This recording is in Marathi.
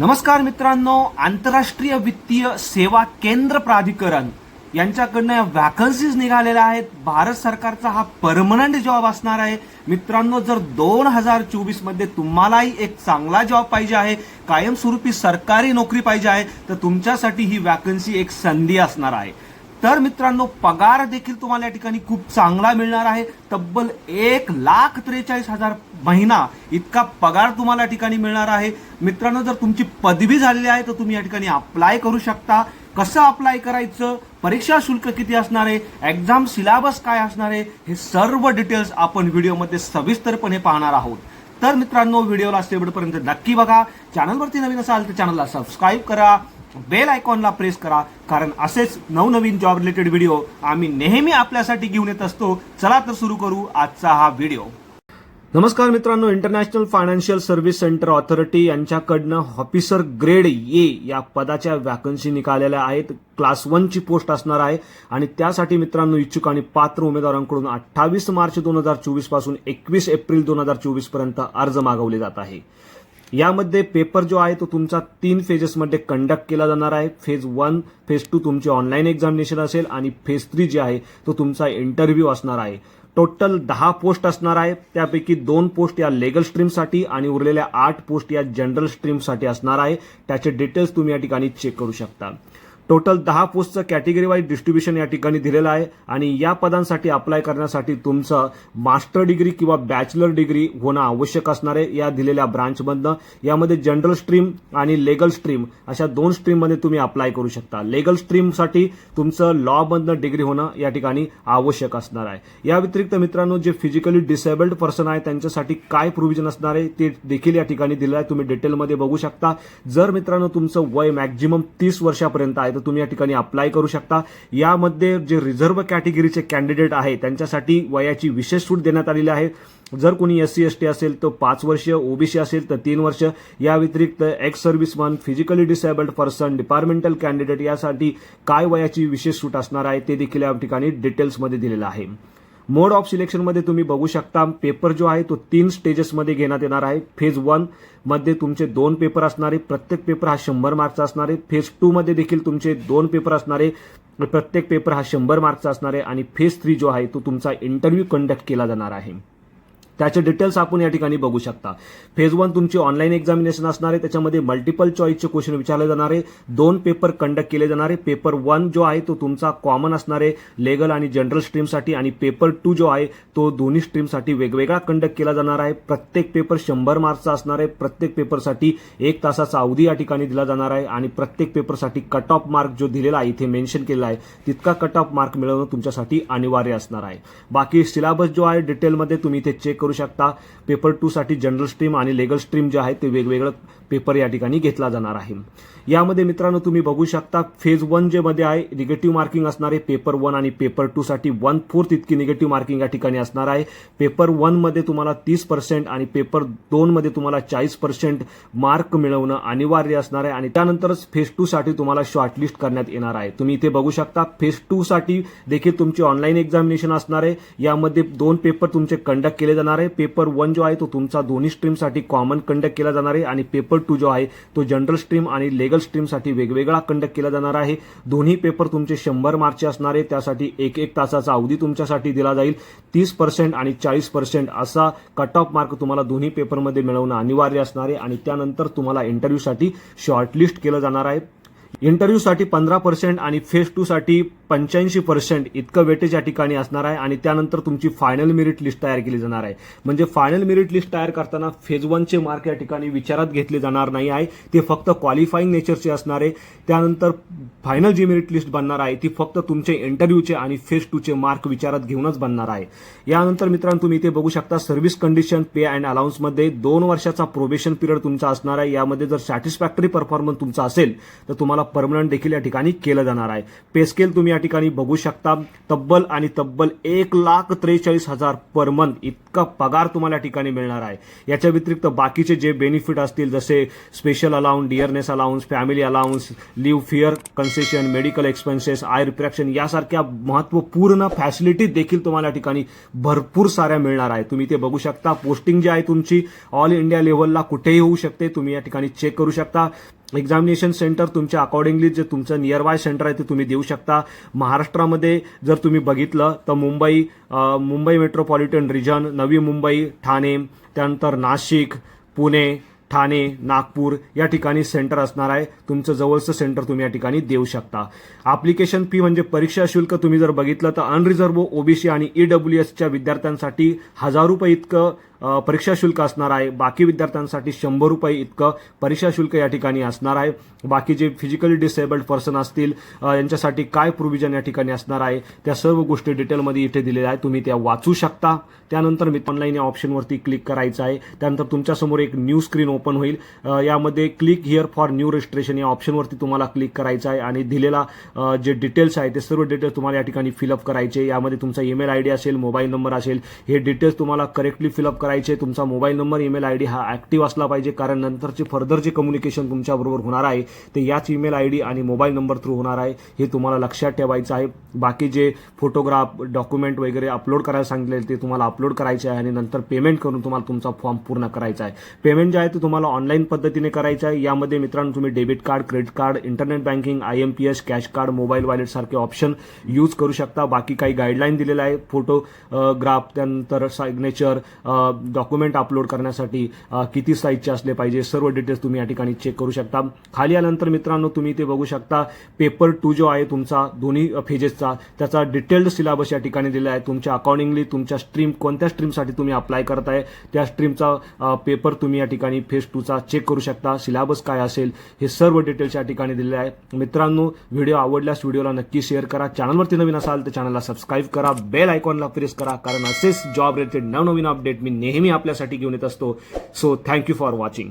नमस्कार मित्रांनो आंतरराष्ट्रीय वित्तीय सेवा केंद्र प्राधिकरण यांच्याकडनं या वॅकन्सीज निघालेल्या आहेत. भारत सरकारचा हा परमनंट जॉब असणार आहे. मित्रांनो जर दोन हजार चोवीसमध्ये तुम्हालाही एक चांगला जॉब पाहिजे आहे कायमस्वरूपी सरकारी नोकरी पाहिजे आहे तर तुमच्यासाठी ही वॅकन्सी एक संधी असणार आहे. तर मित्रांनो पगार देखील तुम्हाला या ठिकाणी खूप चांगला मिळणार आहे. तब्बल एक लाख त्रेचाळीस हजार महिना इतका पगार तुम्हाला ठिकाणी मिळणार आहे. मित्रांनो जर तुमची पदवी झालेली आहे तर तुम्ही या ठिकाणी अप्लाय करू शकता. कसं अप्लाय करायचं? परीक्षा शुल्क किती असणार आहे? एक्झाम सिलेबस काय असणार आहे? हे सर्व डिटेल्स आपण व्हिडिओमध्ये सविस्तरपणे पाहणार आहोत. तर मित्रांनो व्हिडिओला शेवटपर्यंत नक्की बघा. चॅनलवरती नवीन असाल तर चॅनलला सबस्क्राईब करा. बेल आयकॉनला प्रेस करा. कारण असेच नवनवीन जॉब रिलेटेड व्हिडिओ आम्ही नेहमी आपल्यासाठी घेऊन येत असतो. चला तर सुरू करू आजचा हा व्हिडिओ नमस्कार मित्रांनो international financial service centre authority यांच्याकडनं officer grade A या पदाच्या वॅकन्सी निघालेल्या आहेत. क्लास वनची पोस्ट असणार आहे. आणि त्यासाठी मित्रांनो इच्छुक आणि पात्र उमेदवारांकडून अठ्ठावीस मार्च दोन हजार चोवीसपासून एकवीस एप्रिल दोन हजार चोवीसपर्यंत अर्ज मागवले जात आहे. यामध्ये पेपर जो आहे तो तुमचा तीन फेजेसमध्ये कंडक्ट केला जाणार आहे. फेज वन फेज टू तुमची ऑनलाईन एक्झामिनेशन असेल. आणि फेज थ्री जे आहे तो तुमचा इंटरव्ह्यू असणार आहे. टोटल दहा पोस्ट असणार आहे त्यापैकी दोन पोस्ट या लेगल स्ट्रीमसाठी आणि उरलेल्या आठ पोस्ट या जनरल स्ट्रीमसाठी असणार आहे. त्याचे डिटेल्स तुम्ही या ठिकाणी चेक करू शकता. टोटल दहा पोस्टचं कॅटेगरी वाईज डिस्ट्रीब्युशन या ठिकाणी दिलेलं आहे. आणि या पदांसाठी अप्लाय करण्यासाठी तुमचं मास्टर डिग्री किंवा बॅचलर डिग्री होणं आवश्यक असणार आहे. या दिलेल्या ब्रांचमधनं यामध्ये जनरल स्ट्रीम आणि लेगल स्ट्रीम अशा दोन स्ट्रीममध्ये तुम्ही अप्लाय करू शकता. लेगल स्ट्रीमसाठी तुमचं लॉमधनं डिग्री होणं या ठिकाणी आवश्यक असणार आहे. या व्यतिरिक्त मित्रांनो जे फिजिकली डिसेबल्ड पर्सन आहे त्यांच्यासाठी काय प्रोव्हिजन असणार आहे ते देखील या ठिकाणी दिलं आहे. तुम्ही डिटेलमध्ये बघू शकता. जर मित्रांनो तुमचं वय मॅक्झिमम तीस वर्षापर्यंत आहे तर तुम्ही या ठिकाणी अप्लाय करू शकता. यामध्ये जे रिझर्व्ह कॅटेगरीचे कॅन्डिडेट आहे त्यांच्यासाठी वयाची विशेष सूट देण्यात आलेली आहे. जर कोणी एस सी एस टी असेल तर पाच वर्ष ओबीसी असेल तर तीन वर्ष. या व्यतिरिक्त ex serviceman physically disabled person departmental candidate यासाठी काय वयाची विशेष सूट असणार आहे ते देखील या ठिकाणी डिटेल्समध्ये दिलेलं आहे. मोड ऑफ सिलेक्शनमध्ये तुम्ही बघू शकता पेपर जो आहे तो तीन स्टेजेसमध्ये घेण्यात येणार आहे. फेज वनमध्ये तुमचे दोन पेपर असणारे प्रत्येक पेपर हा शंभर मार्कचा असणार आहे. फेज टू मध्ये देखील तुमचे दोन पेपर असणारे प्रत्येक पेपर हा शंभर मार्कचा असणार आहे. आणि फेज थ्री जो आहे तो तुमचा इंटरव्ह्यू कंडक्ट केला जाणार आहे. त्याचे डिटेल्स आपण या ठिकाणी बघू शकता. फेज वन तुमची ऑनलाईन एक्झामिनेशन असणार आहे त्याच्यामध्ये मल्टिपल चॉईसचे क्वेश्चन विचारले जाणार आहे दोन पेपर कंडक्ट केले जाणार आहे. पेपर वन जो आहे तो तुमचा कॉमन असणार आहे लेगल आणि जनरल स्ट्रीमसाठी आणि पेपर टू जो आहे तो दोन्ही स्ट्रीमसाठी वेगवेगळा कंडक्ट केला जाणार आहे. प्रत्येक पेपर शंभर मार्कचा असणार आहे. प्रत्येक पेपरसाठी एक तासाचा अवधी या ठिकाणी दिला जाणार आहे आणि प्रत्येक पेपरसाठी कट ऑफ मार्क जो दिलेला आहे इथे मेन्शन केलेला आहे तितका कट ऑफ मार्क मिळवणं तुमच्यासाठी अनिवार्य असणार आहे. बाकी सिलेबस जो आहे डिटेलमध्ये तुम्ही इथे चेक करू शकता. पेपर टूसाठी जनरल स्ट्रीम आणि लेगल स्ट्रीम जे आहे ते वेगवेगळं पेपर या ठिकाणी घेतला जाणार आहे. यामध्ये मित्रांनो तुम्ही बघू शकता फेज वन जे मध्ये आहे निगेटिव्ह मार्किंग असणार आहे. पेपर वन आणि पेपर टू साठी वन फोर्थ इतकी निगेटिव्ह मार्किंग या ठिकाणी असणार आहे. पेपर वनमध्ये तुम्हाला तीस पर्सेंट आणि पेपर दोन मध्ये तुम्हाला चाळीस पर्सेंट मार्क मिळवणं अनिवार्य असणार आहे. आणि त्यानंतरच फेज टू साठी तुम्हाला शॉर्टलिस्ट करण्यात येणार आहे. तुम्ही इथे बघू शकता फेज टू साठी देखील तुमची ऑनलाईन एक्झामिनेशन असणार आहे. यामध्ये दोन पेपर तुमचे कंडक्ट केले जाणार आहे. पेपर वन जो आहे तो तुमचा दोन्ही स्ट्रीमसाठी कॉमन कंडक्ट केला जाणार आहे आणि पेपर टू जो आहे तो जनरल स्ट्रीम आणि लेगल स्ट्रीमसाठी वेगवेगळा कंडक्ट केला जाणार आहे. दोन्ही पेपर तुमचे शंभर मार्कचे असणार आहे. त्यासाठी एक एक तासाचा अवधी तुमच्यासाठी दिला जाईल. तीस पर्सेंट आणि चाळीस पर्सेंट असा कट ऑफ मार्क तुम्हाला दोन्ही पेपरमध्ये मिळवणं अनिवार्य असणार आहे आणि त्यानंतर तुम्हाला इंटरव्ह्यूसाठी शॉर्टलिस्ट केलं जाणार आहे. इंटरव्ह्यूसाठी पंधरा पर्सेंट आणि फेस टूसाठी पंच्याऐंशी पर्सेंट इतकं वेटेज या ठिकाणी असणार आहे आणि त्यानंतर तुमची फायनल मेरिट लिस्ट तयार केली जाणार आहे. म्हणजे फायनल मेरिट लिस्ट तयार करताना फेज वनचे मार्क या ठिकाणी विचारात घेतले जाणार नाही आहे. ते फक्त क्वालिफाईंग नेचरचे असणार आहे. त्यानंतर फायनल जी मेरिट लिस्ट बनणार आहे ती फक्त तुमचे इंटरव्ह्यूचे आणि फेज टूचे मार्क विचारात घेऊनच बनणार आहे. यानंतर मित्रांनो तुम्ही इथे बघू शकता सर्व्हिस कंडिशन पे अँड अलाउन्समध्ये दोन वर्षाचा प्रोबेशन पिरियड तुमचा असणार आहे. यामध्ये जर सॅटिस्फॅक्टरी परफॉर्मन्स तुमचा असेल तर तुम्हाला परमनंट देखील या ठिकाणी केलं जाणार आहे. पेस्केल तुम्ही या ठिकाणी बघू शकता. तब्बल आणि तब्बल एक लाख त्रेचाळीस हजार पर मंथ इतका पगार तुम्हाला या ठिकाणी मिळणार आहे. याच्या व्यतिरिक्त बाकीचे जे बेनिफिट असतील जसे special allowance dearness allowance family allowance leave fare concession medical expenses I रिप्रॅक्शन यासारख्या महत्त्वपूर्ण फॅसिलिटी देखील तुम्हाला या ठिकाणी भरपूर साऱ्या मिळणार आहे. तुम्ही ते बघू शकता. पोस्टिंग जी आहे तुमची ऑल इंडिया लेवलला कुठेही होऊ शकते. तुम्ही या ठिकाणी चेक करू शकता. एक्झामिनेशन सेंटर तुमच्या अकॉर्डिंगली जे तुमचं नियर बाय सेंटर आहे ते तुम्ही देऊ शकता. महाराष्ट्रामध्ये जर तुम्ही बघितलं तर मुंबई मुंबई मेट्रोपॉलिटन रिजन नवी मुंबई ठाणे त्यानंतर नाशिक पुणे ठाणे नागपूर या ठिकाणी सेंटर असणार आहे. तुमचं जवळचं सेंटर तुम्ही या ठिकाणी देऊ शकता. ॲप्लिकेशन फी म्हणजे परीक्षा शुल्क तुम्ही जर बघितलं तर अनरिझर्व ओबीसी आणि ईडब्ल्यू एसच्या विद्यार्थ्यांसाठी हजार रुपये इतकं परीक्षा शुल्क असणार आहे. बाकी विद्यार्थ्यांसाठी शंभर रुपये इतकं परीक्षा शुल्क या ठिकाणी असणार आहे. बाकी जे फिजिकली डिसेबल्ड पर्सन असतील यांच्यासाठी काय प्रोव्हिजन या ठिकाणी असणार आहे त्या सर्व गोष्टी डिटेलमध्ये इथे दिलेल्या आहेत. तुम्ही त्या वाचू शकता. त्यानंतर मी ऑनलाईन या ऑप्शनवरती क्लिक करायचं आहे. त्यानंतर तुमच्यासमोर एक न्यू स्क्रीन ओपन होईल. यामध्ये click here for new registration या ऑप्शनवरती तुम्हाला क्लिक करायचं आहे आणि दिलेला जे डिटेल्स आहे ते सर्व डिटेल्स तुम्हाला या ठिकाणी फिलअप करायचे. यामध्ये तुमचा ईमेल आय डी असेल मोबाईल नंबर असेल हे डिटेल्स तुम्हाला करेक्टली फिलअप करायचे. तुमचा mobile number email I D हा ॲक्टिव्ह असला पाहिजे कारण नंतरचे फर्दर जे कम्युनिकेशन तुमच्याबरोबर होणार आहे ते याच ईमेल आय डी आणि मोबाईल नंबर थ्रू होणार आहे हे तुम्हाला लक्षात ठेवायचं आहे. बाकी जे फोटोग्राफ डॉक्युमेंट वगैरे अपलोड करायला सांगितले ते तुम्हाला अपलोड करायचे आहे आणि नंतर पेमेंट करून तुम्हाला तुमचा फॉर्म पूर्ण करायचा आहे. पेमेंट जे आहे ते तुम्हाला ऑनलाईन पद्धतीने करायचं आहे. यामध्ये मित्रांनो तुम्ही debit card credit card internet banking I M P S cash card mobile wallet सारखे ऑप्शन यूज करू शकता. बाकी काही गाईडलाईन दिलेलं आहे. फोटो ग्राफ त्यानंतर सिग्नेचर डॉक्युमेंट अपलोड करण्यासाठी किती साईजचे असले पाहिजे सर्व डिटेल्स तुम्ही या ठिकाणी चेक करू शकता. खाली आल्यानंतर मित्रांनो तुम्ही ते बघू शकता पेपर टू जो आहे तुमचा दोन्ही फेजेसचा त्याचा डिटेल्ड सिलेबस या ठिकाणी दिला आहे. तुमच्या अकॉर्डिंगली तुमच्या स्ट्रीम कोणत्या स्ट्रीमसाठी तुम्ही अप्लाय करताय त्या स्ट्रीमचा पेपर तुम्ही या ठिकाणी टेस्ट टूचा चेक करू शकता. सिलेबस काय असेल हे सर्व डिटेल्स या ठिकाणी दिलेले आहे. मित्रांनो व्हिडिओ आवडल्यास व्हिडिओला नक्की शेअर करा. चॅनलवरती नवीन असाल तर चॅनलला सबस्क्राईब करा. बेल आयकॉनला प्रेस करा. कारण असेच जॉब रिलेटेड नवनवीन अपडेट मी नेहमी आपल्यासाठी घेऊन येत असतो. So thank you for watching